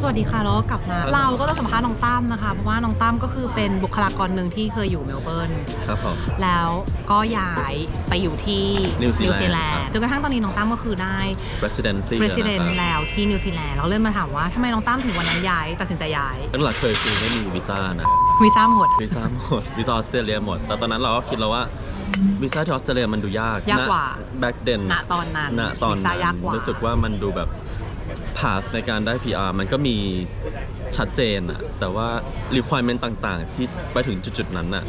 สวัสดีค่ะแล้วก็กลับมา เราก็จะสัมภาษณ์น้องตั้มนะคะเพราะว่าน้องตั้มก็คือเป็นบุคลากรหนึ่งที่เคยอยู่เมลเบิร์นครับผม แล้วก็ย้ายไปอยู่ที่นิวซีแลนด์ซีแลนครัด์บจนกระทั่งตอนนี้น้องตั้มก็คือได้ residency นะ president ครับแล้วที่นิวซีแลนด์เราเริ่มมาถามว่าทำไมน้องตั้มถึงวันนั้นย้ายตัดสินใจย้ายตั้งหลักเคยคือไม่มีวีซ่านะ วีซ่าหมด วีซ่าหมด วีซ่าออสเตรเลียหมด แต่ตอนนั้นเราก็คิดแล้วว่าวีซ่าที่ออสเตรเลียมันดูยากยากกว่า แบ็กเดนณตอนนั้นณตอนวีซ่านั้นยากกว่ารู้สึกว่ามันดูแบบ ผาในการได้ PR มันก็มีชัดเจนอะแต่ว่า requirement ต่างๆ ที่ไปถึงจุดๆนั้นอะ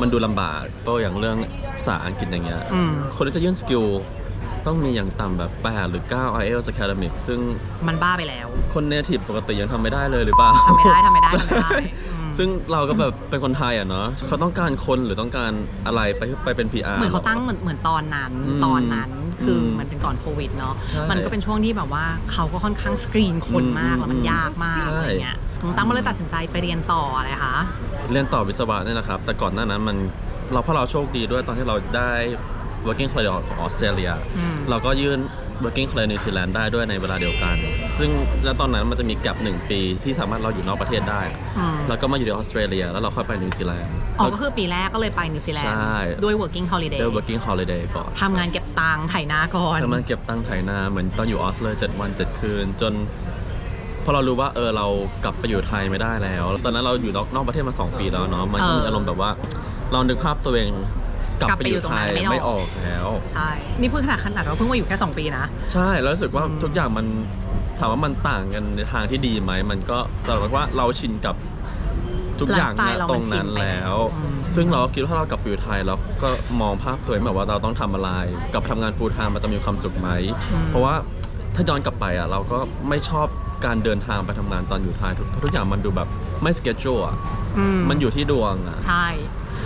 มันดูลำบากก็อย่างเรื่องภาษาอังกฤษอย่างเงี้ย อืม คนที่จะยื่นสกิลต้องมีอย่างต่ำแบบ 8 หรือ 9 IELTS Academic ซึ่งมันบ้าไปแล้ว คนเนทีฟปกติยังทำไม่ได้เลยหรือเปล่า ทำไม่ได้ทำไม่ได้ทำไม่ได้อืม ซึ่งเราก็แบบเป็นคนไทยอะเนาะเขาต้องการคนหรือต้องการอะไรไปไปเป็น PR เหมือนเขาตั้งเหมือนเหมือนตอนนั้นอืมตอนนั้นคืออมมันเป็นก่อนโควิดเนาะใช่มันก็เป็นช่วงที่แบบว่าเขาก็ค่อนข้างสกรีนคนมากอืมแล้วมันยากมากใช่ อะไรเงี้ยน้องตั้มก็เลยตัดสินใจไปเรียนต่ออะไรคะ เรียนต่อวิศวะเนี่ยนะครับ แต่ก่อนหน้านั้นมันเราเพราะเราโชคดีด้วยตอนที่เราได้ working holiday ของออสเตรเลีย อืม เราก็ยื่น working holiday นิวซีแลนด์ได้ด้วยในเวลาเดียวกัน ซึ่งแล้วตอนนั้นมันจะมีแกลบหนึ่งปีที่สามารถเราอยู่นอกประเทศได้ อืม แล้วก็มาอยู่ในออสเตรเลีย แล้วเราค่อยไปนิวซีแลนด์ อ๋อก็คือปีแรกก็เลยไปนิวซีแลนด์ใช่ ด้วย working holiday ได้ working holiday ก่อนทำงานเก็บตังค์ไถนาก่อน ทำงานเก็บตังค์ไถนาเหมือนตอนอยู่ออสเลยเจ็ดวันเจ็ดคืน จน พอเรารู้ว่าเออเรากลับไปอยู่ไทยไม่ได้แล้ว ตอนนั้นเราอยู่นอกนอกประเทศมา2ปีแล้วเนาะมันก็มีเออออารมณ์แบบว่าเรานึกภาพตัวเองกลับกลับไปไปออยู่ยู่ตรงไทนั้นยไม่ไม่อออกอกแล้ว ใช่ นี่เพิ่งขนาดขนาดเราเพิ่งมาอยู่แค่ 2 ปีนะ ใช่แล้วรู้สึกว่าอืมทุกอย่างมันถามว่ามันต่างกันในทางที่ดีไหมมันก็แต่ว่าเราชินกับ ทุกอย่างไลฟ์สไตล์นะเราตมัรนงชินนั้นไปแล้วอืมซึ่งเราก็คิดว่าถ้าเรากลับไปอยู่ไทยเราก็มองภาพตัวเองแบบว่าเราต้องทำอะไรกลับไปทำงาน full time มันจะมีความสุขไหมอืมเพราะว่าถ้าย้อนกลับไปอะเราก็ไม่ชอบการเดินทางไปทำงานตอนอยู่ไทยทุกทุกอย่างมันดูแบบไม่สเกจจูอะอืมันอยู่ที่ดวงอะใช่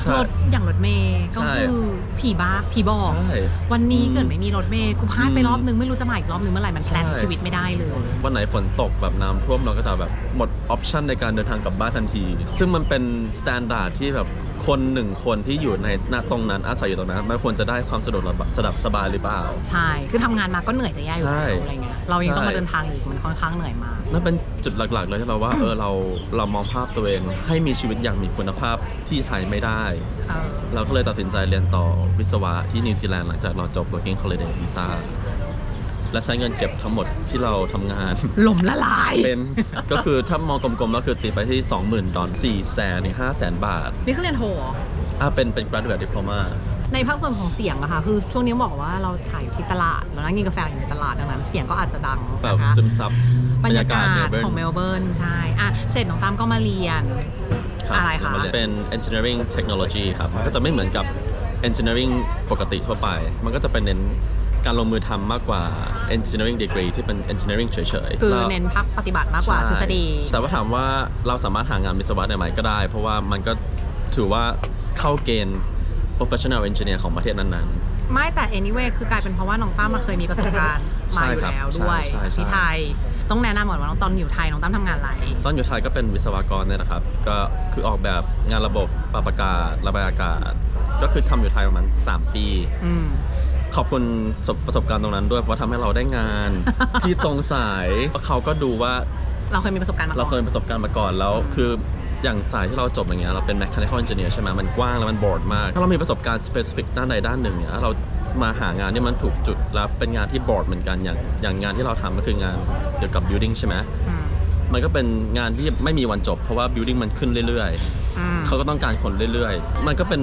ใช่รถอย่างรถเมย์ก็ใช่ คือผีบ้าผีบอกใช่วันนี้อืมเกิดไม่มีรถเมย์กูพลาดไปอืมรอบนึงไม่รู้จะมาอีกรอบนึงเมื่อไหร่มันแพลนใช่ ชีวิตไม่ได้เลย วันไหนฝนตกแบบน้ำท่วมเราก็จะแบบหมดออปชันในการเดินทางกลับบ้านทันที ซึ่งมันเป็นสแตนดาร์ดที่แบบคนหนึ่งคนที่อยู่ในณตรงนั้นอาศัยอยู่ตรงนั้นมันควรจะได้ความสะดวกสะดับสบายหรือเปล่า ใช่ คือทำงานมาก็เหนื่อยจะแย่อยู่ใช่แล้วอะไรเงี้ย เรายังต้องใช่ มาเดินทางอีกมันค่อนข้างเหนื่อยมาก นั่นเป็นจุดหลักๆเลยที่เราว่าเออเราเรามองภาพตัวเองให้มีชีวิตอย่างมีคุณภาพที่ไทยไม่ได้เออเราก็เลยตัดสินใจเรียนต่อวิศวะที่นิวซีแลนด์หลังจากเราจบ working holiday visa และใช้เงินเก็บทั้งหมดที่เราทำงาน หล่มละลาย เป็น ก็คือถ้ามองกลมๆ แล้วคือตีไปที่ 20,000 ดอล4แสนถึง5แสนบาท นี่เขาเรียนโทเหรออะเป็นเป็น graduate diploma ในภาคส่วนของเสียงอะค่ะคือช่วงนี้บอกว่าเราถ่ายอยู่ที่ตลาดเรานั่งกินกาแฟอยู่ในตลาดดังนั้น เสียงก็อาจจะดังแบบนะคะซึมซับบรรยากาศเมลเบิร์นของเมลเบิร์นใช่อะเสร็จน้องตามก็มาเรียนครับอะไรคะเป็น engineering technology ครับ มันก็จะไม่เหมือนกับ engineering ปกติทั่วไป มันก็จะเป็นเน้นการลงมือทำมากกว่า engineering degree ที่เป็น engineering เฉยๆ คือแล้วเน้นพักปฏิบัติมากกว่าใช่ทฤษฎี แต่ว่าถามว่าเราสามารถหางานวิศวะได้ไหมก็ได้ เพราะว่ามันก็ถือว่าเข้าเกณฑ์ professional engineer ของประเทศนั้น ไม่แต่ anyway คือกลายเป็นเพราะว่าน้องตั้มมาเคยมีประสบการณ์มาอยู่ใช่ครับแล้วด้วยใช่ใช่จากที่ใช่ไทย ต้องแนะนำก่อนว่าน้องตอนอยู่ไทยน้องตั้มทำงานอะไร ๆ ตอนอยู่ไทยก็เป็นวิศวกรเนี่ยนะครับ ก็คือออกแบบงานระบบปรับอากาศระบายอากาศ ก็คือทำอยู่ไทยประมาณ3 ปี อืม ขอบคุณประสบประสบการณ์ตรงนั้นด้วยเพราะทำให้เราได้งาน ที่ตรงสายเขาก็ดูว่า เราเคยมีประสบการณ์มาก่อน เราเคยมีประสบการณ์มาก่อนแล้วอืมคือ อย่างสายที่เราจบอย่างเงี้ยเราเป็น mechanical engineer ใช่ไหมมันกว้างแล้วมันบอร์ดมาก ถ้าเรามีประสบการณ์ specific ด้านใดด้านหนึ่งเนี่ยเรามาหางานที่มันถูกจุดแล้วเป็นงานที่บอร์ดเหมือนกันอย่างอย่างงานที่เราทำก็คืองานเกี่ยวกับ building ใช่ไหมอืมมันก็เป็นงานที่ไม่มีวันจบ เพราะว่า building มันขึ้นเรื่อยอืมๆเขาก็ต้องการคนเรื่อยๆ มันก็เป็น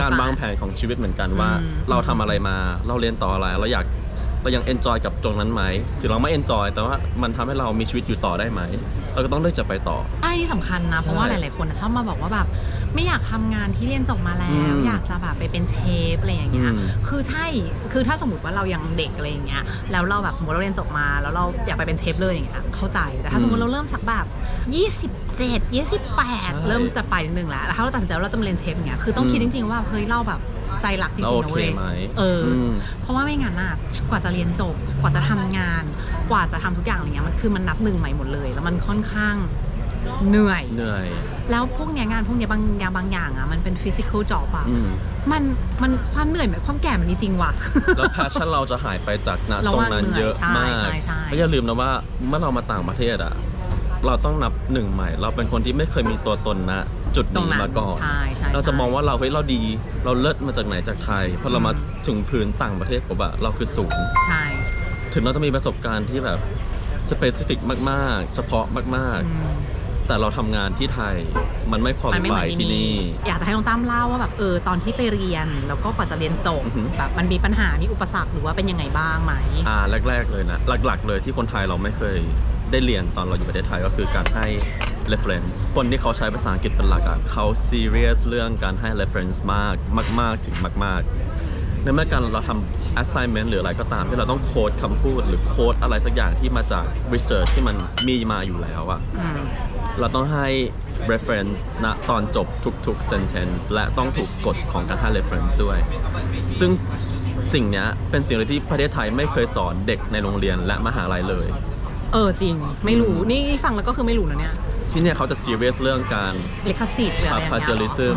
การวางแผนของชีวิตเหมือนกันว่าอืมเราทำอะไรมาเราเรียนต่ออะไรเราอยาก เรายัง enjoy กับตรงนั้นไหมถึงเราไม่ enjoy แต่ว่ามันทำให้เรามีชีวิตอยู่ต่อได้ไหมเราก็ต้องเลือกจะไปต่อ ใช่ที่สำคัญนะ ใช่เพราะว่าหลาย ๆ คนน่ะชอบมาบอกว่าแบบไม่อยากทำงานที่เรียนจบมาแล้อืว มอยากจะแบบไปเป็นเชฟอะไรอย่างเงี้ย อืมคือใช่ คือถ้าสมมติว่าเรายังเด็กอะไรอย่างเงี้ย แล้วเราแบบสมมติเราเรียนจบมา แล้วเราอยากไปเป็นเชฟเลยอย่างเงี้ย เข้าใจ แต่ถ้าสมมติเราเริ่มสักแบบ27 28 เริ่มจะไปนิดนึงแล้วแล้วถ้าเราตัดสินใจว่าเราจะมาเรียนเชฟอย่างเงี้ย คือต้องคิดจริง ๆ ว่าเฮ้ยเราแบบ ใจรักจริงเราๆโอนะเคเว้ยไหมเอออมเพราะว่าไม่งั้นน่ะกว่าจะเรียนจบ กว่าจะทำงาน กว่าจะทำทุกอย่างอะไรเงี้ยมันคือมันนับหนึ่งใหม่หมดเลย แล้วมันค่อนข้างเหนื่อยเหนื่อย แล้วพวกเนี้ยงานพวกเนี้ยบางอย่างบางอย่างอะมันเป็นฟิสิกอลจ็อบอะอืมมันมันความเหนื่อยแบบความแก่มันมีจริงว่ะ แล้ว passion เราจะหายไปจากณเราตรงว่านั้นเหนื่อยเยอะใช่มากใช่ใช่แล้วอย่าลืมนะว่าเมื่อเรามาต่างประเทศอะ เราต้องนับหนึ่งใหม่ เราเป็นคนที่ไม่เคยมีตัวตนนะ จุดตรงนี้นั้นมาก่อนใช่ใช่เราจะใช่มองว่าเราเฮ้ยเราดี เราเลิศมาจากไหนจากไทยพอเรามาอืมถึงพื้นต่างประเทศปุ๊บอะเราคือศูนย์ใช่ ถึงเราจะมีประสบการณ์ที่แบบสเปซิฟิกมากๆ เฉพาะมากอืม ๆ แต่เราทำงานที่ไทยมันไม่พอมันไม่เหไหวมือนที่ที่นี่ นี่ อยากจะให้น้องตั้มเล่าว่าแบบเออตอนที่ไปเรียนแล้วก็กว่าจะเรียนจบอือหือ แบบมันมีปัญหามีอุปสรรคหรือว่าเป็นยังไงบ้างไหม อ่าแรก ๆ เลยนะ หลัก ๆ เลยที่คนไทยเราไม่เคย ได้เรียนตอนเราอยู่ประเทศไทยก็คือการให้ reference คนที่เขาใช้ภาษาอังกฤษเป็นหลักอะเขา serious เรื่องการให้ reference มากมากๆถึงมาก ๆ ในเมื่อการเราทำ assignment หรืออะไรก็ตาม ที่เราต้องโค้ดคำพูดหรือโค้ดอะไรสักอย่างที่มาจาก research ที่มันมีมาอยู่แล้วอะอืมเราต้องให้ reference ณตอนจบทุกๆ sentence และต้องถูกกฎของการให้ reference ด้วย ซึ่งสิ่งเนี้ยเป็นสิ่งที่ประเทศไทยไม่เคยสอนเด็กในโรงเรียนและมหาลัยเลย เออจริง ไม่รู้นี่ฟังแล้วก็คือไม่รู้นะเนี่ยที่เนี่ยเขาจะ serious เรื่องการลิขสิทธิ์หรืออะไรอย่างเงี้ย plagiarism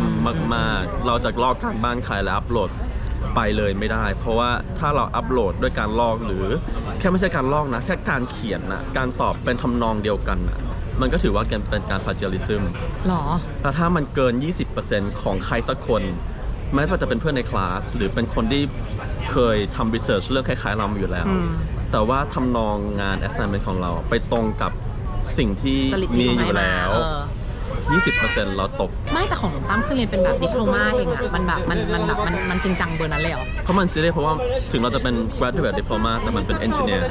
มาก ๆ เราจะลอกการบ้านใครและอัปโหลดไปเลยไม่ได้ เพราะว่าถ้าเราอัปโหลดด้วยการลอกหรือ แค่ไม่ใช่การลอกนะ แค่การเขียนนะการตอบเป็นทำนองเดียวกันนะมันก็ถือว่าเป็นการ plagiarism หรอ แล้วถ้ามันเกิน 20%ของใครสักคน แม้ว่าจะเป็นเพื่อนในคลาส หรือเป็นคนที่เคยทำ research เรื่องคล้ายๆเราอยู่แล้วอืมแต่ว่าทำนองงาน assignment ของเรา ไปตรงกับสิ่งที่จริตมีที่เขาอให้ยู่มาแล้ว เออ 20%เราตก ไม่แต่ของตั้มคือเรียนเป็นแบบดิปโลมาเองอะมันแบบมันมันแบบมันมันจริงจังเบอร์นั้นเลยเหรอเพราะมันซีเรียสเพราะว่าถึงเราจะเป็น graduate diploma แต่มันเป็น engineer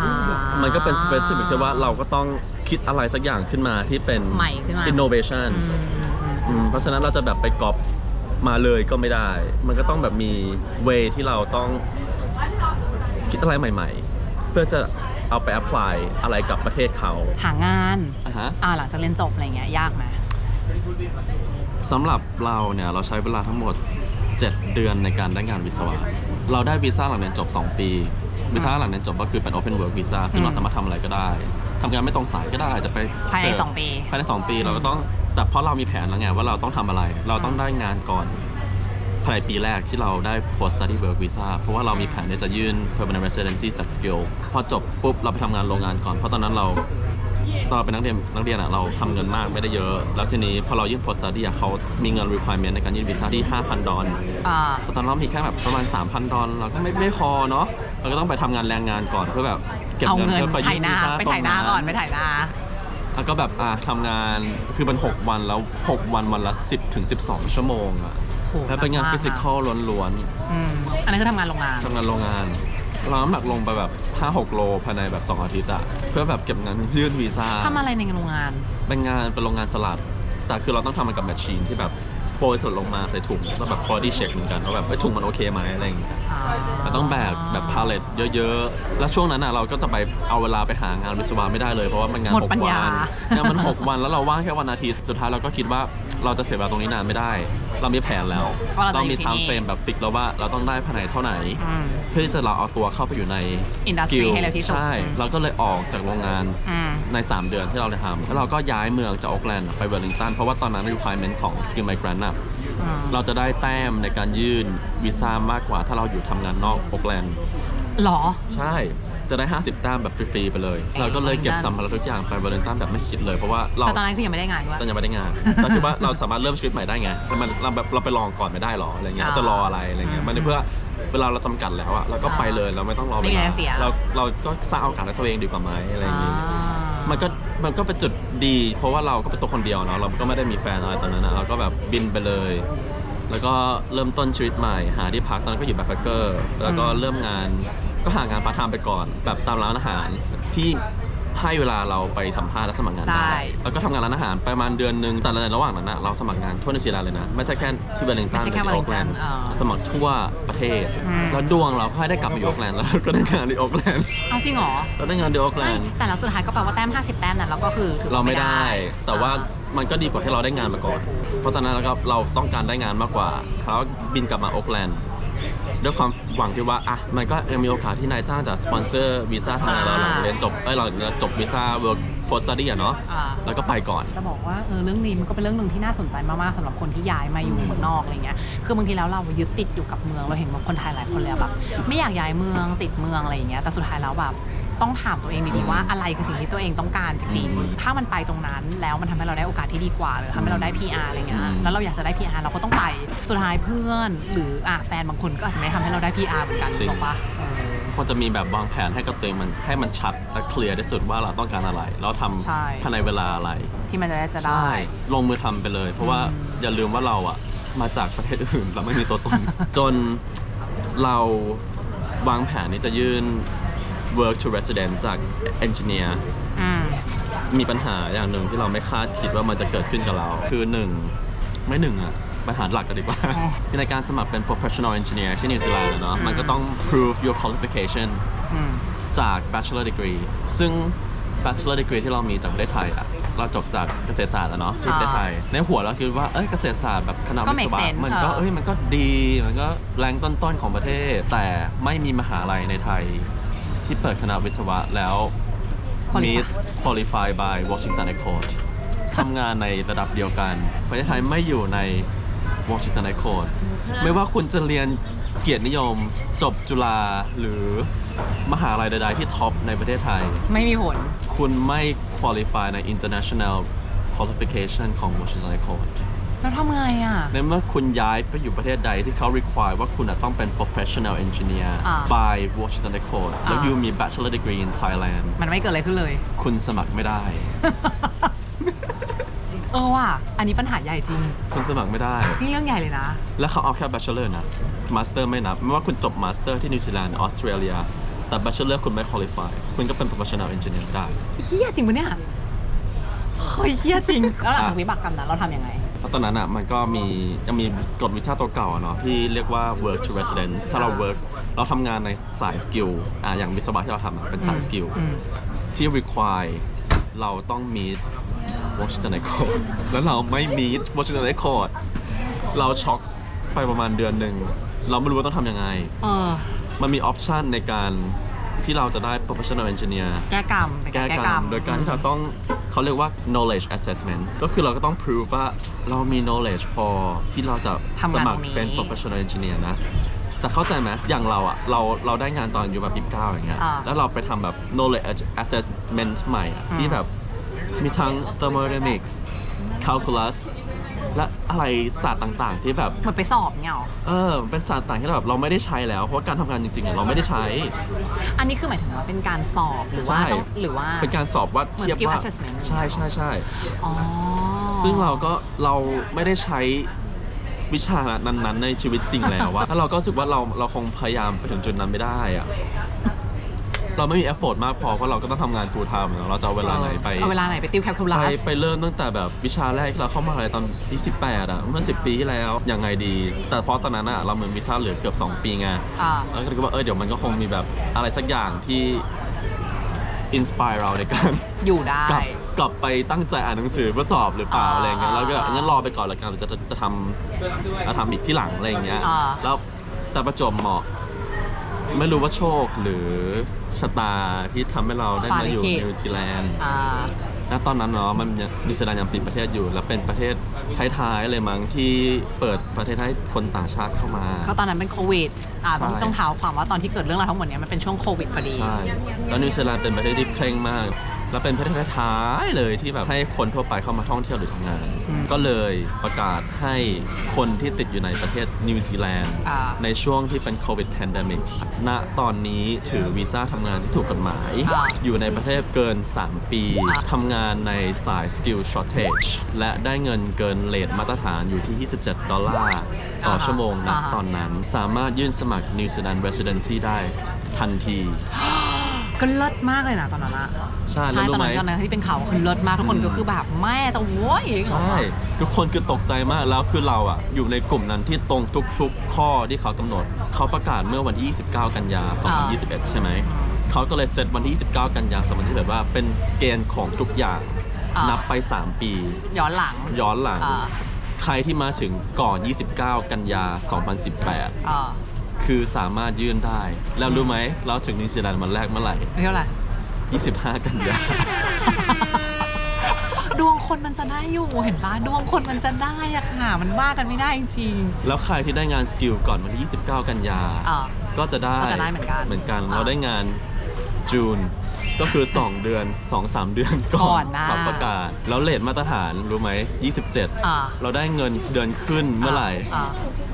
อ่า มันก็เป็น specific ที่ว่าเราก็ต้องคิดอะไรสักอย่างขึ้นมาที่เป็น ใหม่ขึ้นมา innovation อืมอืมอืมอืมเพราะฉะนั้นเราจะแบบไปก๊อป มาเลยก็ไม่ได้ มันก็ต้องแบบมีเวที่เราต้องคิดอะไรใหม่ ๆ เพื่อจะเอาไป apply อะไรกับประเทศเขาหางานอะฮะ อ่าหลังจากเรียนจบอะไรเงี้ยยากไหมสำหรับเราเนี่ยเราใช้เวลาทั้งหมด 7 เดือนในการได้งานวิศวะ เราได้วีซ่าหลังเรียนจบ 2 ปีวีซ่าหลังเรียนจบก็คือเป็น Open Work Visa ซึ่งเราสามารถทำอะไรก็ได้ทำงานไม่ตรงสายก็ได้จะไปภายในเสิร์ฟสองปี ภายใน 2 ปีเราก็ต้อง แต่เพราะเรามีแผนแล้วไงว่าเราต้องทำอะไร เราต้องได้งานก่อนภายในปีแรกที่เราได้ post study work visa เพราะว่าเรามีแผนที่จะยื่น permanent residency จาก skill พอจบปุ๊บเราไปทำงานโรงงานก่อน เพราะตอนนั้นเราตอนเราเป็นนักเรียนนักเรียนอะเราทำเงินมากไม่ได้เยอะ แล้วทีนี้พอเรายื่น post study อะเขามีเงิน requirement ในการยื่นวีซ่าที่ 5,000 ดอล อ่าแต่ตอนเรามีแค่แบบประมาณ 3,000 ดอลเราก็ไม่ไม่พอเนาะเราก็ต้องไปทำงานแรงงานก่อนเพื่อแบบเก็บเอาเงินเงินเพื่อไปถ่ายื่ยนหน้าวีซ่าไปตรงถ่ายหน้าก่อนไปถ่ายหน้า แล้วก็แบบอะทำงานคือเป็น6วันแล้ว 6 วันวันละ 10ถึง12 ชั่วโมงอะโหแล้วเป็นงานหกมกฟิสิกอลล้วนอืมอันนั้นคือทำงานโรงงาน ๆทำงานโรงงาน เราน้ำหนักลงไปแบบ 5-6 โลภายในแบบ 2 อาทิตย์อะเพื่อแบบเก็บเงินยื่นวีซ่าทำอะไรในโรงงาน เป็นงานเป็นโรงงานสลัด แต่คือเราต้องทำมันกับแมชชีนที่แบบ โปรยสดลงมาใส่ถุงแล้วแบบ quality check เหมือนกันว่าแบบเอ้ยถุงมันโอเคไหมอะไรอย่างเงี้ยเราต้องแบกแบบพาเลตเยอะๆ แล้วช่วงนั้นอะเราก็จะไปเอาเวลาไปหางานวิศวะไม่ได้เลยเพราะว่ามันงานหมดหกปัญญาวันงานมัน 6 วันแล้วเราว่างแค่วันอาทิตย์สุดท้ายเราก็คิดว่าเราจะเสียเวลาตรงนี้นานไม่ได้ เรามีแผนแล้วว่าเราจะต้องมีอยู่ที่ไทม์นี่เฟรมแบบฟิกแล้วว่าเราต้องได้ภายในเท่าไหร่อืมเพื่อที่จะเราเอาตัวเข้าไปอยู่ใน Industry skill ให้เร็วที่สุดใช่อืมเราก็เลยออกจากโรงงานอืมใน 3 เดือนที่เราได้ทำแล้วเราก็ย้ายเมืองจากโอ๊กแลนด์ไปเวลลิงตันเพราะว่าตอนนั้น requirement ของ skill migrant อะอืมเราจะได้แต้มในการยื่นวีซ่ามากกว่าถ้าเราอยู่ทำงานนอกโอ๊กแลนด์หรอ ใช่ จะได้ 50แต้มแบบฟรีๆไปเลย เราก็เลยเก็บสัมภาระทุกอย่างไปเวอร์เรนตันแบบไม่คิดเลยเพราะว่าเรา แต่ตอนนั้นคือยังไม่ได้งานด้วย ตอนยังไม่ได้งาน แต่คือว่าเราสามารถเริ่มชีวิตใหม่ได้ไงแต่มันเราแบบเราไปลองก่อนไม่ได้หรออะไรเงี้ย อ่าจะรออะไรอะไรเงี้ยอืมมันเพื่อเวลาเราจำกัดแล้วอะเราก็ไปเลยเราไม่ต้องรอไม่เวมีลาอะไรเสีย เราเราก็สร้างโอกาสให้ตัวเองดีกว่าไหมอะไรอย่างงี้อ่ามันก็ มันก็เป็นจุดดี เพราะว่าเราก็เป็นตัวคนเดียวเนาะเราก็ไม่ได้มีแฟนอะไรตอนนั้นนะเราก็แบบบินไปเลย แล้วก็เริ่มต้นชีวิตใหม่ หาที่พักตอนนั้นก็อยู่แบ็คแพคเกอร์แล้วก็เริ่มงานก็หางานพาร์ทไทม์ไปก่อน แบบตามร้านอาหารที่ ให้เวลาเราไปสัมภาษณ์และสมัครงานได้ ได้แล้วก็ทำงานร้านอาหารประมาณเดือนหนึงแต่ในระหว่างนั้นนะเราสมัครงานทั่วนิวซีแลนด์เลยนะ ไม่ใช่แค่ที่เวลลิงตัไม่นใช่หรือแค่ที่โอ๊กแลนด์ Wellington อ่าสมัครทั่วประเทศ อืม แล้วดวงเราก็ให้ได้กลับมาอยู่โอ๊กแลนด์แล้วก็ได้งานที่โอ๊กแลนด์เอาจริงเหรอเราได้งานที่โอ๊กแลไม่นด์ แต่แล้วสุดท้ายก็แปลว่าแต้ม 50 แต้มนั้นเราก็คือถือเราว่าไม่ได้ แต่ว่ามันก็ดีกว่าที่เราได้งานมาก่อน เพราะตอนนั้นเราก็เราต้องการได้งานมากกว่าแล้วบินกลับมาโอ๊กแลนด์ด้วยความ หวังที่ว่าอะมันก็ยังมีโอกาสที่นายจ้างจะสปอนเซอร์วีซ่าทางเราหลังเรียนจบเอ้ยเราจบวีซ่าเวิร์กโพสต์สตี้อะเนาะอ่า แล้วก็ไปก่อน จะบอกว่าเออเรื่องนี้มันก็เป็นเรื่องหนึ่งที่น่าสนใจมากๆสำหรับคนที่ย้ายมาอยู่เมืองนอกอะไรเงี้ย คือบางทีแล้วเรายึดติดอยู่กับเมืองเราเห็นว่าคนไทยหลายคนเลยอะแบบไม่อยากย้ายเมืองติดเมืองอะไรอย่างเงี้ย แต่สุดท้ายแล้วแบบ ต้องถามตัวเองดีๆว่าอะไรคือสิ่งที่ตัวเองต้องการจริงอืมๆถ้ามันไปตรงนั้นแล้วมันทำให้เราได้โอกาสที่ดีกว่า หรือทำให้เราได้ PR อะไรเงี้ยอืมแล้วเราอยากจะได้ PR เราก็ต้องไป สุดท้ายเพื่อน หรืออะแฟนบางคนก็อาจจะไม่ทำให้เราได้ PR เหมือนกันถูกปะเออควรจะมีแบบวางแผนให้กับตัวเองมันให้มันชัดและเคลียร์ที่สุดว่าเราต้องการอะไรแล้วทำใช่ภายในเวลาอะไร ที่มันจะได้จะได้ใช่ลงมือทำไปเลย เพราะว่าอืมอย่าลืมว่าเราอะมาจากประเทศอื่นเราไม่มีตัวตน จนเราวางแผนที่จะยื่น work to resident จาก engineer อืม มีปัญหาอย่างหนึ่งที่เราไม่คาดคิดว่ามันจะเกิดขึ้นกับเรา คือหนึ่งไม่หนึ่งอะปัญหาหลักกันดีกว่า อ๋อ ในการสมัครเป็น professional engineer ที่นิวซีแลนด์อะเนาะอืมมันก็ต้อง prove your qualification อืม จาก bachelor degree ซึ่ง bachelor degree ที่เรามีจากประเทศไทยอะเราจบจากเกษตรศาสตร์อะเนาะที่ประเทศไทย ในหัวเราคิดว่า เอ้ยเกษตรศาสตร์แบบคณะก็วิศ make วะ sense มันก็เออ เอ้ยมันก็ดี มันก็แรงต้นๆของประเทศ แต่ไม่มีมหาลัยในไทย ที่เปิดคณะวิศวะแล้ว Qualify meet qualify by Washington Accord ทำงานในระดับเดียวกันประเทศไทยไม่อยู่ใน Washington Accord ไม่ว่าคุณจะเรียนเกียรตินิยมจบจุฬาหรือมหาลัยใดๆที่ท็อปในประเทศไทย ไม่มีผล คุณไม่ qualify ใน international qualification ของ Washington Accord แล้วทำไงอะ ในเมื่อคุณย้ายไปอยู่ประเทศใดที่เขา require ว่าคุณอะต้องเป็น professional engineer อ่า by Washington Accord แล้วอ่า you มี bachelor degree in Thailand มันไม่เกิดอะไรขึ้นเลย คุณสมัครไม่ได้ เออว่ะ อันนี้ปัญหาใหญ่จริง คุณสมัครไม่ได้ นี่เรื่องใหญ่เลยนะ แล้วเขาเอาแค่ bachelor นะ master ไม่นับ ไม่ว่าคุณจบ master ที่นิวซีแลนด์ออสเตรเลีย แต่ bachelor คุณไม่ qualify คุณก็เป็น professional engineer ได้ เฮี้ยจริงปะเนี่ย เฮ้ยเฮี้ยจริง แล้วหลังจากวิบากกรรมนั้นเราทำยังไง เพราะตอนนั้นอะมันก็มียังมีกฎวิชาตัวเก่าอะเนาะที่เรียกว่า work to residence ถ้าเรา work เราทำงานในสายสกิลอะอย่างวิศวะที่เราทำอะเป็นสายสกิลอืมที่ require เราต้อง meet Washington Accord แล้วเราไม่ meet Washington Accord เราช็อกไปประมาณเดือนหนึ่ง เราไม่รู้ว่าต้องทำยังไง เออมันมีออปชันในการ ที่เราจะได้ professional engineer แก้กรรมเป็นแก้แก้กกรรรรมมโดยการที่เราต้องเขาเรียกว่า knowledge assessment ก็คือเราก็ต้อง prove ว่าเรามี knowledge พอที่เราจะทำสงานมัตครรงนี้ เป็น professional engineer นะ แต่เข้าใจไหมอย่างเราอะเราเราได้งานตอนอายู่แบบยี่สิบเก้าอย่างเงี้ย อ่าแล้วเราไปทำแบบ knowledge assessment ใหม่อะอืม ที่แบบมีทั้ง thermodynamics calculus และอะไรศาสตร์ต่างๆ ที่แบบ เหมือนไปสอบเนี่ยหรอเออมันเป็นศาสตร์ต่างที่แบบเราไม่ได้ใช้แล้ว เพราะว่าการทำงานจริงๆอะเราไม่ได้ใช้ อันนี้คือหมายถึงว่าเป็นการสอบหรือว่าใช่ ต้องหรือว่า เป็นการสอบวัดเหมือนเทียบ skill ว่า assessment ใช่ใช่ใช่อ๋อซึ่งเราก็เราไม่ได้ใช้วิชานั้นๆ ในชีวิตจริงแล้วว่า ถ้าเราก็รู้สึกว่าเราเราคงพยายามไปถึงจุดนั้นไม่ได้อะ เราไม่มีเอฟโฟร์มากพอเพราะเราก็ต้องทำงาน full time อะเราจะเอาเวลาไหนไป เอาเวลาไหนไปติวแคลคูลัไปส ไปเริ่มตั้งแต่แบบวิชาแรกที่เราเข้ามาอะไรตอนที่18อะเมื่อ10 ปีที่แล้วยังไงดี แต่เพราะตอนนั้นอะเราเหมือนวีซ่าเหลือเกือบ 2 ปีไงอ่า แล้วก็คิดว่าเออเดี๋ยวมันก็คงมีแบบอะไรสักอย่างที่อินสปายเราในการอยู่ได้ กลับกลับไปตั้งใจอ่านหนังสือเพื่อสอบหรือเปล่าอ่าอะไรเงี้ยแล้วก็งั้นรอไปก่อนละกันจะจะจะทำจะทำอีกที่หลังอะไรเงี้ยอ่า แล้วแต่ประจวบเหมาะ ไม่รู้ว่าโชคหรือชะตาที่ทำให้เราได้มาอยู่นิวซีแลนด์ อ่า ณตอนนั้นเนาะมันยังนิวซีแลนด์ยังปิดประเทศอยู่ แล้วเป็นประเทศท้ายๆเลยมั้งที่เปิดประเทศให้คนต่างชาติเข้ามาเขาตอนนั้นเป็นโควิด อ่าต้องใช่ ต้องเท้าความว่าตอนที่เกิดเรื่องราวทั้งหมดเนี้ยมันเป็นช่วงโควิดพอดี ใช่แล้วนิวซีแลนด์เป็นประเทศที่เคร่งมาก แล้วเป็นประเทศท้ายๆเลยที่แบบให้คนทั่วไปเข้ามาท่องเที่ยวหรือทำงาน อืมก็เลยประกาศให้คนที่ติดอยู่ในประเทศนิวซีแลนด์อ่า ในช่วงที่เป็นโควิดแพนดมิกณตอนนี้ถือวีซ่าทำงานที่ถูกกฎหมาย อ่าอยู่ในประเทศเกิน 3 ปีอ่า ทำงานในสาย skill shortage และได้เงินเกินเลทมาตรฐานอยู่ที่ 27 ดอลลาร์ ต่อชั่วโมงณตอนนั้น สามารถยื่นสมัคร New Zealand Residency ได้ทันที ก็เลิศมากเลยนะตอนนั้นอะใช่แล้วรู้ตอนไหม นั้นตอนนั้นที่เป็นข่าวคือเลิศมากทุกคนก็คือแบบแม่จะโว้ยใช่ ทุกคนคือตกใจมากแล้วคือเราอะอยู่ในกลุ่มนั้นที่ตรงทุกๆ ข้อที่เขากำหนด เขาประกาศเมื่อวันที่ 29 กันยา2021 ใช่ไหม เขาก็เลยเซตวันที่ 29 กันยา 2021ว่าเป็นเกณฑ์ของทุกอย่าง อ่านั นับไป 3 ปี ย้อนหลังย้อนหลัง อ่าใครที่มาถึงก่อน 29 กันยา 2018 อ่า คือสามารถยื่นได้ แล้วรู้ไหม เราถึงนิวซีแลนด์วันแรกเมื่อไหร่ เท่าไหร่ 25 กันยา ดวงคนมันจะได้อยู่เห็นปะดวงคนมันจะได้อะค่ะมันว่ากันไม่ได้จริง แล้วใครที่ได้งานสกิลก่อนวันที่ 29 กันยา อ่าก็จะได้ก็จะได้เหมือนกันเหมือนกัน อ่าเราได้งานจูน ก็คือ 2 เดือน 2-3 เดือนก่ก่ออนนหน้าเขาประกาศ แล้วเลทมาตรฐานรู้ไหม27อ่าเราได้เงินเดือนขึ้นเมื่อไหร่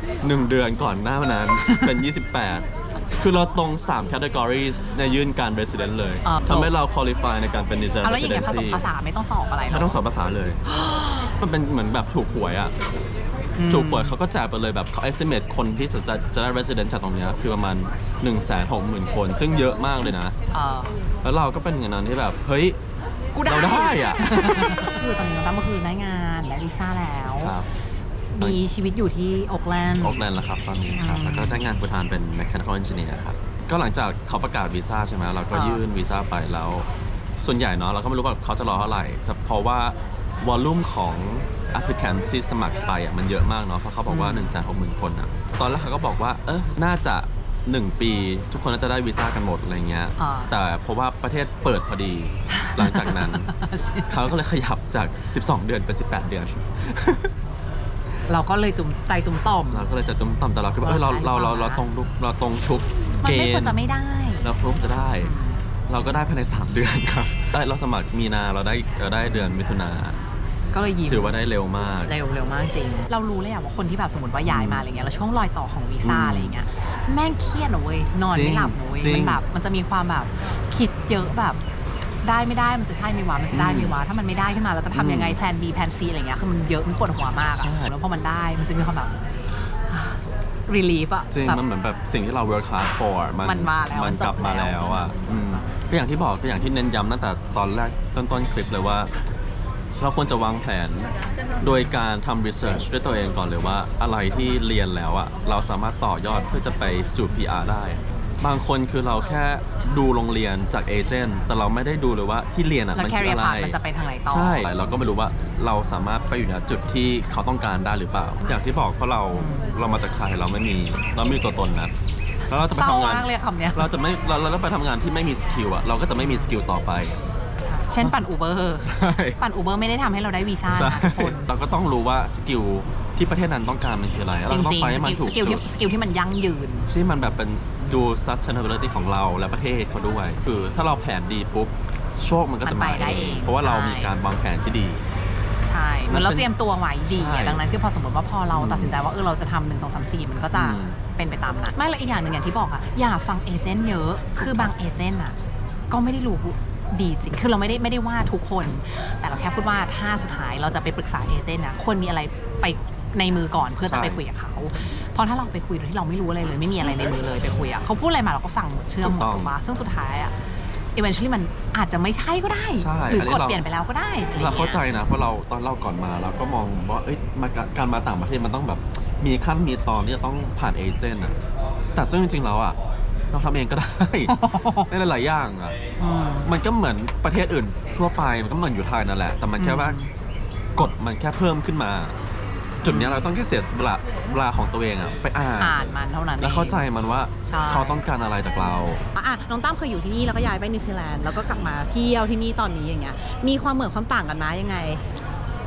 อ่า1เดือนก่อนหน้านั้นเป็น 28 คือเราตรง 3 categories ในยื่นการ resident เลยอ่า ทำให้เรา qualify ในการเป็น New Zealand เอาแล้วอย่างเงี้ยผสม residency ภาษาไม่ต้องสอบอะไรหรไม่ต้องสอบภาษาเลย มันเป็นเหมือนแบบถูกหวยอะ อืมถูกหวยเขาก็แจกไปเลยแบบเขา estimate คนที่จะจะได้ resident จากตรงเนี้ยคือประมาณ 1 6 0 0 0 0 คน ซึ่งเยอะมากเลยนะ เออแล้วเราก็เป็นอย่างนั้นที่แบบ เฮ้ย กูได้เราได้อะ คือตอนนี้น้องตั้มก็คือได้งานและลิซ่าแล้ว ครับ มีชีวิตอยู่ที่โอกแลนด์ ออกแลนด์แล้วครับตอนนี้ครับอืมแล้วก็ได้งานประธานเป็น mechanical engineer ครับ ก็หลังจากเขาประกาศวีซ่าใช่ไหมเราก็อ่ายื่ยื่นวีซ่าไปแล้ว ส่วนใหญ่เนาะเราก็ไม่รู้ว่าเขาจะรอเท่าไหร่แต่เพราะว่าวอลลุ่มของ applicant ที่สมัครไปอะมันเยอะมากเนาะเพราะเขาบอกว่า1 6 0 0 0 0คนอะตอนแรกเขาก็บอกว่าเออน่าจะ 1 ปี ทุกคนน่าจะได้วีซ่ากันหมดอะไรเงี้ยอ่าแต่เพราะว่าประเทศเปิดพอดีหลังจากนั้น เขาก็เลยขยับจาก 12 เดือนเป็น 18 เดือน เราก็เลยจุ่มใจตุ่มต่อม เราก็เลยจะตุ้มต่อมแต่เราคิดว่าเอ้ยเราเราเราเราตรงทุกเราตรงทุกมันเกไม่ควณรฑ์จะไม่ได้ เราควรจะได้ เราก็ได้ภายใน 3 เดือนครับได้เราสมัครมีนาเราได้เราได้เดือนมิถุนาก็เลยยิ้มถือว่าได้เร็วมาก เร็วเร็วมากจริง เรารู้เลยอะว่าคนที่แบบสมมติว่าย้ายมาอะไรเงี้ยแล้วช่วงรอยต่อของวีซ่าอืมอะไรเงี้ยแม่งเครียดอะเว้ยนอนจริงไม่หลับอะเว้ยจริง มันแบบมันจะมีความแบบคิดเยอะแบบ ได้ไม่ได้มันจะใช่ไม่วะมันจะได้ไม่วะถ้ามันไม่ได้ขึ้นมาเราจะทำยังไงอืมแพลน B แพลน C อะไรเงี้ยคือมันเยอะมันปวดหัวมากอะใช่ แล้วพอมันได้มันจะมีความแบบ relief อะจริงแบบ มันเหมือนแบบสิ่งที่เรา work hard for มันมันมาแล้วมันกลับมันจบมาแล้วแล้วอะอืมก็อย่างที่บอกก็อย่างที่เน้นย้ำตั้งแต่ตอนแรกต้นต้นๆคลิปเลยว่า เราควรจะวางแผน โดยการทำ research ด้วยตัวเองก่อนเลยว่า อะไรที่เรียนแล้วอะเราสามารถต่อยอดเพื่อจะไปสู่ PR ได้ บางคนคือเราแค่ดูโรงเรียนจากเอเจนต์แต่เราไม่ได้ดูเลยว่าที่เรียนอะแล้วมันแคคือริเออะร์ไรพามันจะไปทางไหนต่อ ใช่ เราก็ไม่รู้ว่าเราสามารถไปอยู่ในจุดที่เขาต้องการได้หรือเปล่า อย่างที่บอกเพราะเราเรามาจากไทยเราไม่มีเราไม่มีตัวตนนะแล้วเราจะไปเศร้าทำงานมากเลยคำเนี้ย เราจะไม่เราเราไปทำงานที่ไม่มีสกิลอะเราก็จะไม่มีสกิลต่อไป เช่นปั่นอูเบอร์ใช่ปั่นอูเบอร์ไม่ได้ทำให้เราได้วีซ่าใช่นะทุกคนเราก็ต้องรู้ว่าสกิลที่ประเทศนั้นต้องการมันคืออะไรแล้วจเราริต้องงไปให้มันๆถูสกกิลจุที่ดสกิลที่มันยั่งยืนที่มันแบบเป็นดู sustainability ของเราและประเทศเขาด้วย คือถ้าเราแผนดีปุ๊บโชคมันก็จะมันมาไปได้เองเพราะว่าเราใช่มีการวางแผนที่ดีใช่เหมือนเรามันเป็นเตรียมตัวไว้ดีใช่อะดังนั้นคือพอสมมติว่าพอเราอืมตัดสินใจว่าเออเราจะทำหนึ่งสองสามสี่มันก็จะอืมเป็นไปตามนั้นไม่และอีกอย่างหนึ่งอย่างที่บอกอะอย่าฟังเอเจนต์เยอะคือบางเอเจนต์อะก็ไม่ได้รู้ ดีจริง คือเราไม่ได้ไม่ได้ว่าทุกคน แต่เราแค่พูดว่าถ้าสุดท้ายเราจะไปปรึกษาเอเจนต์นะควรมีอะไรไปในมือก่อนเพื่อจะไปคุยกับเขา เพราะถ้าเราไปคุยโดยที่เราไม่รู้อะไรเลย ไม่มีอะไรในมือเลยไปคุยอะเขาพูดอะไรมาเราก็ฟังหมดเชื่อมหมดถูกต้องถูกปะซึ่งสุดท้ายอะ eventually มันอาจจะไม่ใช่ก็ได้ ใช่หรืออนนี้กดเราเปลี่ยนไปแล้วก็ได้อะไรอย่งเรางี้ยเข้าใจนะเพราะเราตอนเราก่อนมาเราก็มองว่าเอ้ยมาการมาต่างประเทศมันต้องแบบมีขั้นมีตอนที่จะต้องผ่านเอเจนต์อะแต่ซึ่งจริงๆแล้วอะ เราทำเองก็ได้ ในหลายๆอย่างอะอืม มันก็เหมือนประเทศอื่น ทั่วไปมันก็เหมือนอยู่ไทยนั่นแหละ แต่มันแค่ว่าอืมกฎมันแค่เพิ่มขึ้นมา จุดเนี้ยเราต้องแค่เสียเวลาเวลาของตัวเองอะไปอ่าน อ่านมันเท่านั้นแล้วเข้าใจอง มันว่าใช่ เขาต้องการอะไรจากเรา อะน้องตั้มเคยอยู่ที่นี่แล้วก็ย้ายไปนิวซีแลนด์แล้วก็กลับมาเที่ยวที่นี่ตอนนี้อย่างเงี้ย มีความเหมือนความต่างกันไหมยังไง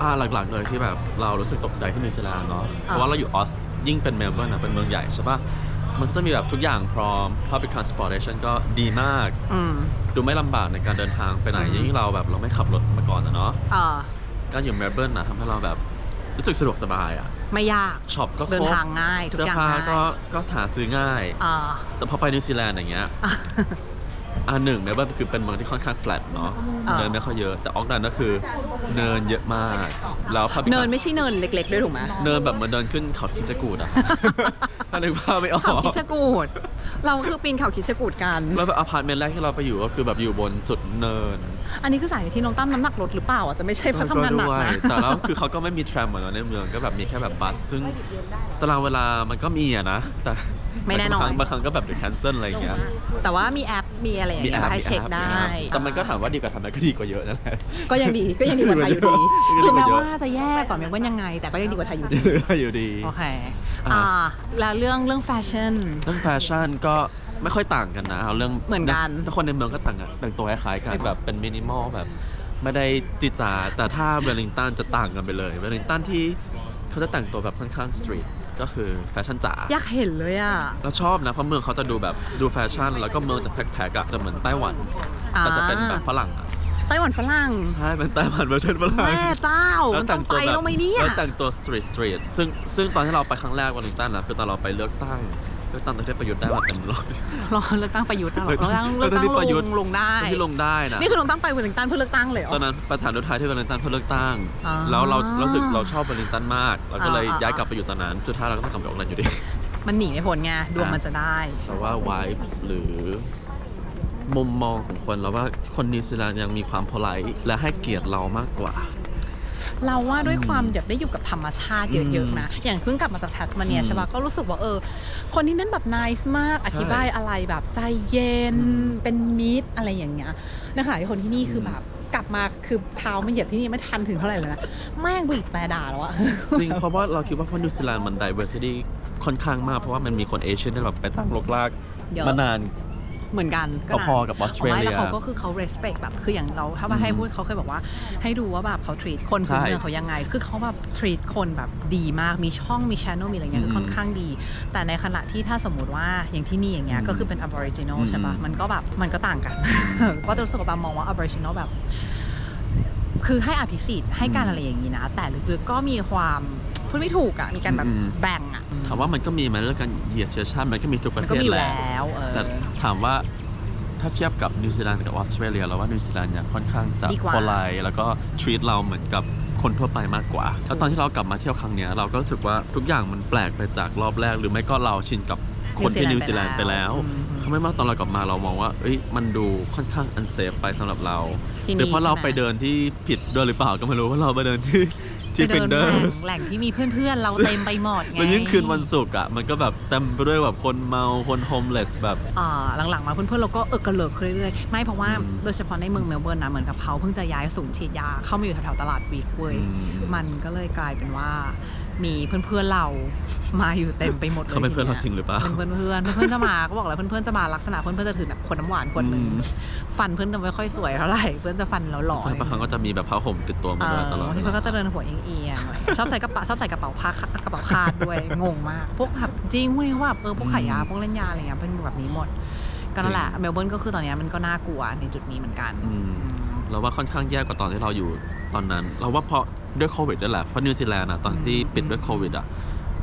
อ่าหลักๆเลยที่แบบเรารู้สึกตกใจที่นิวซีแลนด์เนาะเพอ่าราะว่าเราอยู่ออส ยิ่งเป็นเมลเบิร์นอะเป็นเมืองใหญ่ใช่ปะ มันก็จะมีแบบทุกอย่างพร้อม public transportation ก็ดีมาก อืม ดูไม่ลำบากในการเดินทางไปไหนอืม ยิ่งเราแบบเราไม่ขับรถมาก่อนอะเนาะเอ่อการอยู่เมลเบิร์นอะทำให้เราแบบรู้สึกสะดวกสบายอะไม่ยาก ช็อปก็ครบเดินทางง่ายทุกเสื้ออย่างผ้าง่ายก็ก็หาซื้อง่ายอ่าแต่พอไปนิวซีแลนด์อย่างเงี้ย อ่าหนึ่งเมลเบิร์นคือเป็นเมืองที่ค่อนข้าง flat เนาะอ่า เนินไม่ค่อยเยอะแต่ออกดันก็คือเนินเยอะมาก แล้ว public เนินไม่ใช่เนินเล็ก ๆ ด้วยถูกไหมเนินแบบเหมือนเดินขึ้นเขาคิดจะกูดอะ ถ้านึกภาพไม่ออก เขาคิดชะกูด เราคือปีนเขาคิดชะกูดกัน แล้วแบบอพาร์ตเมนต์แรกที่เราไปอยู่ก็คือแบบอยู่บนสุดเนิน อันนี้คือสาเหตุที่น้องตั้มน้ำหนักลดหรือเปล่าอะจะไม่ใช่เพราะทำงานหนักด้วยนะแต่แล้วคือเขาก็ไม่มีแทรมเหมือนในเมืองก็แบบมีแค่แบบบัสซึ่งตารางเวลามันก็มีอะนะแต่ไม่แน่นอนบางครั้งบางครั้งก็แบบเดี๋ยวแคนเซิลอะไรอย่างเงี้ยแต่ว่ามีแอปมีอะไรอย่างมีเงี้แอยปมาให้มีเช็คแอปได้มีแอปแต่มันก็ถามว่าดีกว่าทำไหมก็ดีกว่าเยอะนั่นแหละก็ยังดีก็ยังดีกว่าไทยอยู่ดีก็ยังดีคือกแม้ว่าเยอะว่าจะแย่กว่าเมลเบิร์นยังไง แต่ก็ยังดีกว่าไทยอยู่ดีอยู่ดีโอเคอ่าอ่าแล้วเรื่องเรื่องแฟชั่นเรื่องแฟชั่นก็ไม่ค่อยต่างกันนะเอาเรื่องเหมือนกันถ้าคนในเมืองก็ต่างกันแต่งตัวคล้ายๆกันแบบเป็นมินิมอลแบบ ไม่ได้จิจาแต่ถ้าเวลลิงตันจะต่างกันไปเลยเวลลิงตันที่เขาจะแต่งตัวแบบค่อนข้างสตรีทก็คือแฟชั่นจ๋าอยากเห็นเลยอะเราชอบนะเพราะเมืองเขาจะดูแบบดูแฟชั่น แล้วก็เมืองจะแพ็คๆอะจะเหมือนไต้หวันอ่าแต่จะเป็นแบบฝรั่งอะไต้หวันฝรั่งใช่เป็นไต้หวันเวอร์ชันฝรั่งแม่เจ้าแล้วมันต้แต่องงตัวไปแบบแล้วไหมเนี่ยแล้วแต่งตัวสตรีทสตรีทซึ่งซึ่งตอนที่เราไปครั้งแรกวอลลิงตันนะคือตอนเราไปเลือกตั้งเลือกตั้งตอนที่ประยุทธ์ได้มาเต็มรอบ รอเลือกตั้งประยุทธ์นะหรอเลืเลืออกกตั้ตั้งงเลือกตั้งเลือกตั้งที่ประยุทธ์ลงลงได้ ที่ลงได้นะ นี่คือลงตั้งไปเวอร์ลิงตันเพื่อเลือกตั้งเลยเหรอ ตอนนั้นประธานุทายที่วอลลิงตันเพื่อเลือกตั้งอ่าแล้วเราเรารู้สึกเราชอบวอลลิงตันมากเราก็เลยอ่าอ่า ย้ายกลับไปอยู่ตอนนั้น สุดท้ายเราก็ต้องกลับไปออกแลนด์อยู่ดี มันหนีไม่พ้นไงดวงมันจะได้ แต่ว่า vibes หรือมุมมองของคนเราว่าคนนิวซีแลนด์ยังมีความ polite และให้เกียรติเรามากกว่า เราว่าด้วยอืมความแบบได้อยู่กับธรรมชาติเยอะๆนะ อย่างเพิ่งกลับมาจากแทสมาเนียอืมใช่ปะก็รู้สึกว่าเออ คนที่นั่นแบบน c e มากใช่อธิบายอะไรแบบใจเย็นอืมเป็นมิตรอะไรอย่างเงี้ยนะคะที่คนที่นี่คือแบบกลับมาคือเท้าไม่เหยียบที่นี่ไม่ทันถึงเท่าไหร่เลยนะแม่งบีบแต่ด่าแล้วอะจริงเพราะว่าเราคิดว่าเพราะนิวซีแลนด์มัน diversity ค่อนข้างมากเพราะว่ามันมีคนเอเชียที่แบบไปตั้งรกรากเยอะมานาน เหมือนกันก็นะพอๆกับออสเตรเลียไม่แล้วเขาก็คือเขา respect แบบคืออย่างเราถ้ามาอืมให้พูดเขาเคยบอกว่า ให้ดูว่าแบบเขา treat คนพื้นใช่เมืองเขายังไง คือเขาแบบ treat คนแบบดีมากมีช่องมี channel มีอะไรเงี้ยอืมคือค่อนข้างดี แต่ในขณะที่ถ้าสมมติว่าอย่างที่นี่อย่างเงี้ยอืมก็คือเป็น aboriginal อืมใช่ปะมันก็แบบมันก็ต่างกันก็จะรู้สึกว่าบางมองว่า aboriginal แบบ คือให้อภิสิทธิ์ให้การอะไรอย่างนี้นะ แต่ลึกๆก็มีความ พูดไม่ถูกอะมีการแบบอืม แบ่งอะถามว่ามันก็มีไหมเรื่องการเหยียดเชื้อชาติมันก็มีทุกปมัระนเทก็ศมีอยู่แหละแล้วเออ แต่ถามว่าถ้าเทียบกับนิวซีแลนด์กับออสเตรเลียเราว่านิวซีแลนด์เนี่ยค่อนข้างจะดีกว่า พอไลแล้วก็ treat เราเหมือนกับคนทั่วไปมากกว่า แล้วตอนที่เรากลับมาเที่ยวครั้งเนี้ยเราก็รู้สึกว่าทุกอย่างมันแปลกไปจากรอบแรก หรือไม่ก็เราชินกับคนที่นิวซีแลนด์ไปแล้วอืมทำให้เมื่อตอนเรากลับมาเรามองว่า เอ้ยมันดูค่อนข้างอันเซฟไปสำหรับเรา ที่นี่หรือเพราะเราใช่ไหมไปเดินที่ผิดด้วยหรือเปล่าก็ไม่รู้ว่าเราไปเดินที่ที่ ไปฟิเดินนเดอแหล่งร์แหล่งที่มีเพื่อนๆ เราเต็มไปหมดไงแล้วยิ่งคืนวันศุกร์อะ มันก็แบบเต็มไปด้วยแบบคนเมาคนโฮมเลสแบบ อ่าหลังๆ มาเพื่อนๆ เราก็เออกระเลิกขึ้นเรื่อยๆ ไม่เพราะว่าอืม โดยเฉพาะในเมืองเมลเบิร์นนะ เหมือนกับเขาเพิ่งจะย้ายศูนย์ฉีดยาเข้ามาอยู่แถวๆตลาดวีคเว้ย อืม มันก็เลยกลายเป็นว่า มีเพื่อนๆเรามาอยู่เต็มไปหมดเลยเขาเป็นเพื่อนเราจริงหรือเปล่าเป็นเพื่อนๆเพื่อนๆจะมาก็บอกแล้วเพื่อนๆจะมาลักษณะเพื่อนๆจะถือแบบขวดน้ำหวานขวดหนึ่งอืมฟันเพื่อนจะไม่ค่อยสวยเท่าไหร่เพื่อนจะฟันแล้วหล่อบางครั้งก็จะมีแบบผ้าห่มติดตัวมาเอด้วยอตลอดบางทีเวเพื่อนลาก็จะเดินหัวเอียงๆอะไรชอบใส่กระเป๋าชอบใส่กระเป๋าผ้ากระเป๋าคาดด้วยงงมากพวกแบบจริงพวกนี้เขาแบบเออพวกขายยาพวกเล่นยาอะไรเงี้ยเป็นแบบนี้หมดก็นั่นแหละเมลเบิร์นก็คือตอนเนี้ยมันก็น่ากลัวในจุดนี้เหมือนกันอืม เราว่าค่อนข้างแย่กว่าตอนที่เราอยู่ตอนนั้น เราว่าเพราะด้วยโควิดด้วยแหละเพราะนิวซีแลนด์อะตอนที่ปิดด้วยโควิดอะ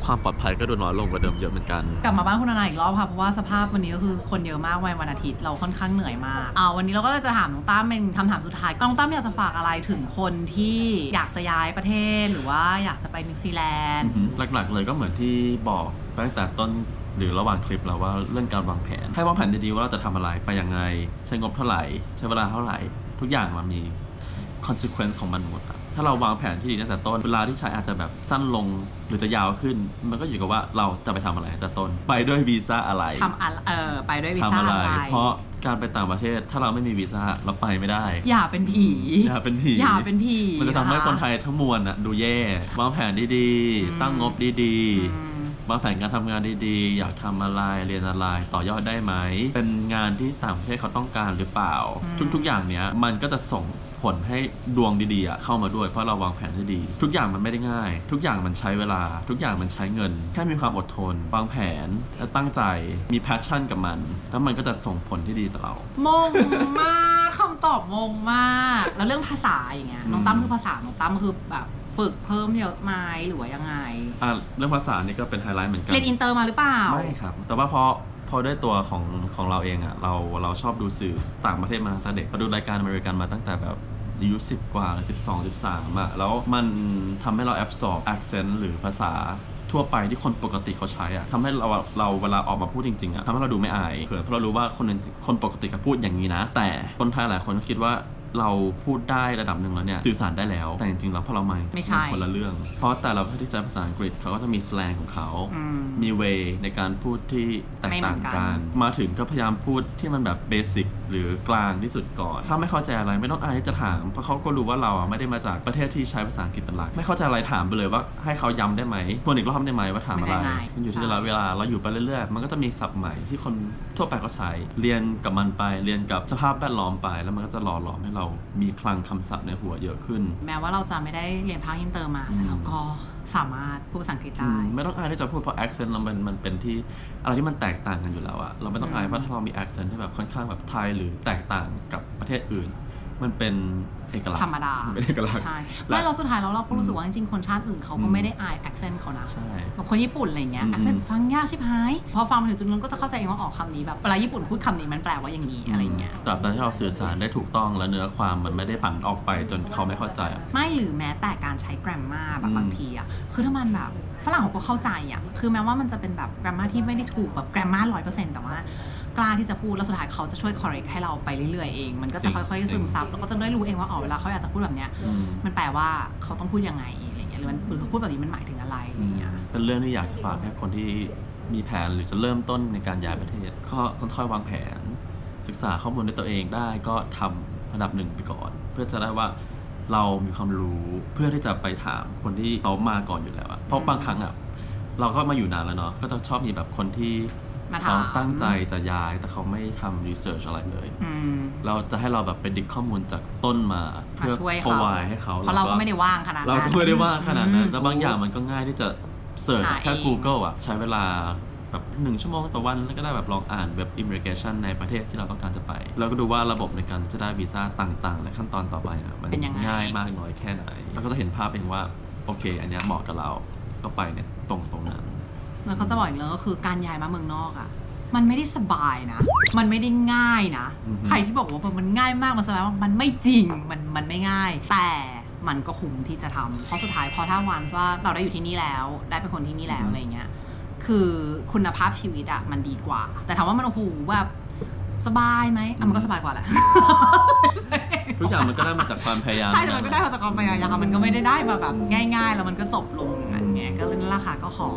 ความปลอดภัยก็ดูน้อยลงกว่าเดิมเยอะเหมือนกัน กลับมาบ้านคุณนานาอีกรอบค่ะ เพราะว่าสภาพวันนี้ก็คือคนเยอะมากวันวันอาทิตย์เราค่อนข้างเหนื่อยมากอ่าวันนี้เราก็เลยจะถามน้องตั้มเป็นคำถามสุดท้ายน้องตั้มอยากจะฝากอะไรถึงคนที่อยากจะย้ายประเทศหรือว่าอยากจะไปนิวซีแลนด์ หลักๆ เลยก็เหมือนที่บอกไปตั้งแต่ต้นหรือระหว่างคลิปแล้วว่าเรื่องการวางแผน ให้วางแผนดีๆว่าเราจะทำอะไรไปยังไง ใช้งบเท่าไหร่ ใช้เวลาเท่าไหร่ ทุกอย่างมันมี consequence ของมันหมดอะถ้าเราวางแผนที่ดีตั้งแต่ต้น เวลาที่ใช้อาจจะแบบสั้นลงหรือจะยาวขึ้น มันก็อยู่กับว่าเราจะไปทำอะไรตั้งแต่ต้น ไปด้วยวีซ่าอะไรทำอะไรเออไปด้วยวีทำซ่าอะไรอะไร เพราะการไปต่างประเทศถ้าเราไม่มีวีซ่าเราไปไม่ได้ อย่าเป็นผี อย่าเป็นผี อย่าเป็นผี มันจะทำให้ะะคนไทยทั้งมวลอะดูแย่ วางแผนดีอืมๆตั้งงบดีอืมๆ วางแผนการทำงานดีๆ อยากทำอะไรเรียนอะไรต่อยอดได้ไหม เป็นงานที่ต่างประเทศเขาต้องการหรือเปล่าอืมทุกๆอย่างเนี้ยมันก็จะส่งผลให้ดวงดีๆอะเข้ามาด้วยเพราะเราวางแผนได้ดี ทุกอย่างมันไม่ได้ง่าย ทุกอย่างมันใช้เวลา ทุกอย่างมันใช้เงิน แค่มีความอดทน วางแผนและตั้งใจมีแพชชั่นกับมัน แล้วมันก็จะส่งผลที่ดีต่อเรามงมากคำตอบมงมาก แล้วเรื่องภาษาอย่างเงี้ยอืมน้องตั้มคือภาษาน้องตั้มคือแบบ ฝึกเพิ่มเยอะไหมหรือว่ายังไง อะเรื่องภาษานี่ก็เป็นไฮไลท์เหมือนกันเรียนอินเตอร์มาหรือเปล่า ไม่ครับ แต่ว่าพอพอด้วยตัวของของเราเองอะ่ะเราเราชอบดูสื่อต่างประเทศมาตั้งแต่เด็กเราดูรายการอเมริกันมาตั้งแต่แบบอายุสิบกว่าสิบสองสิบสามอะแล้วมันทำให้เรา absorb accent หรือภาษาทั่วไปที่คนปกติเขาใช้อะทำให้เราเราเวลาออกมาพูดจริงๆอะทำให้เราดูไม่อายเขินเพราะเรารู้ว่าคนอื่นคนปกติเขาพูดอย่างนี้นะ แต่คนไทยหลายคนก็คิดว่า เราพูดได้ระดับหนึ่งแล้วเนี่ยสื่อสารได้แล้ว แต่จริงๆแล้วพอเรามาไม่ใช่ นคนละเรื่อง เพราะแต่ละประเทศที่ใช้ภาษาอังกฤษเขาก็จะมี slang ของเขา อืม มีเวในการพูดที่แตกต่างไม่เหมือนกักัน น มาถึงก็พยายามพูดที่มันแบบเบสิกหรือกลางที่สุดก่อน ถ้าไม่เข้าใจอะไรไม่ต้องอายที่จะถาม เพราะเขาก็รู้ว่าเราอะไม่ได้มาจากประเทศที่ใช้ภาษาอังกฤษเป็นหลัก ไม่เข้าใจอะไรถามไปเลยว่าให้เขาย้ำได้ไหมทวนอีกรอบได้ไหมว่าถามอะไร ไม่ได้ง่ายมันอยู่ที่ใช่เราเวลาเราอยู่ไปเรื่อยๆ มันก็จะมีศัพท์ใหม่ที่คนทั่วไปก็ใช้ เรียนกับมันไป เรียนกับสภาพแวดล้อมไป แล้วมันก็จะหล่อหลอมให้เรามีคลังคำศัพท์ในหัวเยอะขึ้น แม้ว่าเราจะไม่ได้เรียนภาคอินเตอร์มาแต่เราก็สามารถพูดภาษาอังกฤษอืได้มไม่ต้องอายที่จะพูดเพราะ accent เรามันมันเป็นที่อะไรที่มันแตกต่างกันอยู่แล้วอะเราไม่ต้องอายอืมเพราะถ้าเรามี accent ที่แบบค่อนข้างแบบไทยหรือแตกต่างกับประเทศอื่น มันเป็น เอกลักษณ์ธรรมดานเป็นเอกลักษณ์ใช่และไม่เราสุดท้ายแล้วเราก็รู้สึกว่าจริงๆคนชาติอื่นเขาก็อืมไม่ได้อาย accent เขานะใช่แบบคนญี่ปุ่นอะไรเงี้ยอืม accent ฟังยากชิบหายพอฟังมาถึงจุดนึงก็จะเข้าใจเองว่าออกคำนี้แบบเวลาญี่ปุ่นพูดคำนี้มันแปลว่าอย่างนี้อะไรเงี้ยตราบใดที่เราสื่อสารได้ถูกต้องและเนื้อความมันไม่ได้ปั่นออกไปจนเขาไม่เข้าใจอะไม่หรือแม้แต่การใช้ grammar แบบอืมบางทีอะคือถ้ามันแบบฝรั่งเขาก็เข้าใจอะคือแม้ว่ามันจะเป็นแบบ grammar ที่ไม่ได้ถูกแบบ grammar ร้อยเปอร์เซ็นต์แต่ว่า กล้าที่จะพูดแล้วสุดท้ายเขาจะช่วย correct ให้เราไปเรื่อยๆเอง มันก็จะค่อยๆซึมซับแล้วก็จะได้รู้เองว่าอ๋อเวลาเขาอยากจะพูดแบบเนี้ยอืมมันแปลว่าเขาต้องพูดยังไงอะไรเงี้ยหรือมันหรือเขาพูดแบบนี้มันหมายถึงอะไรอะไรเงี้ยเป็นเรื่องที่อยากจะฝากให้คนที่มีแผนหรือจะเริ่มต้นในการย้ายประเทศก็ค่อยๆวางแผน ศึกษาข้อมูลด้วยตัวเองได้ก็ทำระดับหนึ่งไปก่อน เพื่อจะได้ว่าเรามีความรู้เพื่อที่จะไปถามคนที่เขามาก่อนอยู่แล้วอะเพราะบางครั้งอะเราก็มาอยู่นานแล้วเนาะก็จะชอบมีแบบคนที่ มาถาเขามตั้งใจจะย้ายแต่เขาไม่ทำรีเสิร์ชอะไรเลย อืม เราจะให้เราแบบไปดิกข้อมูลจากต้นมาเพื่อมาช่วยเขา provide ให้เขาเพราะเราก็ไม่ได้ว่างขนาดนั้น เราก็ไม่ได้ว่างขนาดนั้นอืมแล้วบางอย่างมันก็ง่ายที่จะเสิร์ชหาแค่ เอง Google อะ ใช้เวลาแบบหนึ่งชั่วโมงต่อวันแล้วก็ได้แบบลองอ่านเว็บ immigration ในประเทศที่เราต้องการจะไป แล้วก็ดูว่าระบบในการจะได้วีซ่าต่างๆ และขั้นตอนต่อไปอะมันเป็นยังไง ง่ายมากน้อยแค่ไหน แล้วก็จะเห็นภาพเองว่า โอเค อันเนี้ยเหมาะกับเราก็ไปเนี่ยตรงตรงนั้น แล้วก็จะบอกอีกเรื่องก็คือการย้ายมาเมืองนอกอะ มันไม่ได้สบายนะ มันไม่ได้ง่ายนะ อือฮึ ใครที่บอกว่ามันง่ายมากมันสบายมากมันไม่จริงมันมันไม่ง่าย แต่มันก็คุ้มที่จะทำเพราะสุดท้ายพอถ้าวันว่าเราได้อยู่ที่นี่แล้ว ได้เป็นคนที่นี่แล้วอะไรเงี้ย คือคุณภาพชีวิตอะมันดีกว่า แต่ถามว่ามันโอ้โหแบบสบายไหมอะมันก็สบายกว่าแหละ ทุกอย่างมันก็ได้มาจากความพยายามใช่แต่มันก็ได้มาจากความพยายามมันก็ไม่ได้ได้มาแบบง่าย ๆ แล้วมันก็จบลงอย่างนั้นไง ก็เลยนั่นแหละค่ะก็ขอ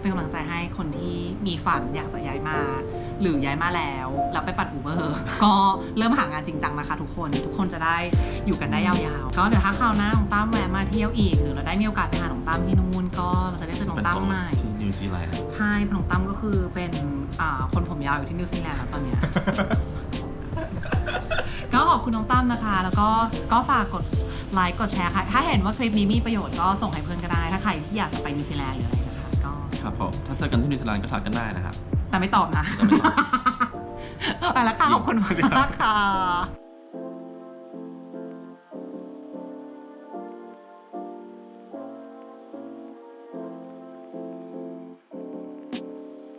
เป็นกำลังใจให้คนที่มีฝันอยากจะย้ายมา หรือย้ายมาแล้วแล้วไปปัดอูเบอร์ก็เริ่มหางานจริงจังนะคะทุกคนทุกคนจะได้อยู่กันได้ยาวๆ ก็เดี๋ยวถ้าคราวหน้าน้องตั้มแวะมาเที่ยวอีก หรือเราได้มีโอกาสไปหาน้องตั้มที่นู่นก็เราจะได้เจอน้องเป็นตั้มโฮใหสม่ ที่นิวซีแลนด์ใช่น้องตั้มก็คือเป็นอ่าคนผมยาวอยู่ที่นิวซีแลนด์แล้วตอนเนี้ย ก็ขอบคุณน้องตั้มนะคะ แล้วก็ก็ฝากกดไลค์กดแชร์ค่ะ ถ้าเห็นว่าคลิปนี้มีประโยชน์ก็ส่งให้เพื่อนก็ได้ ถ้าใครที่อยากจะไปนิวซีแลนด์หรืออะไรนะคะก็ครับผมถ้าเจอกันที่นิวซีแลนด์ก็ทักกันได้นะครับ แต่ไม่ตอบนะ แต่ไม่ตอบ ไปแล้วค่ะขอบคุณมากค่ะ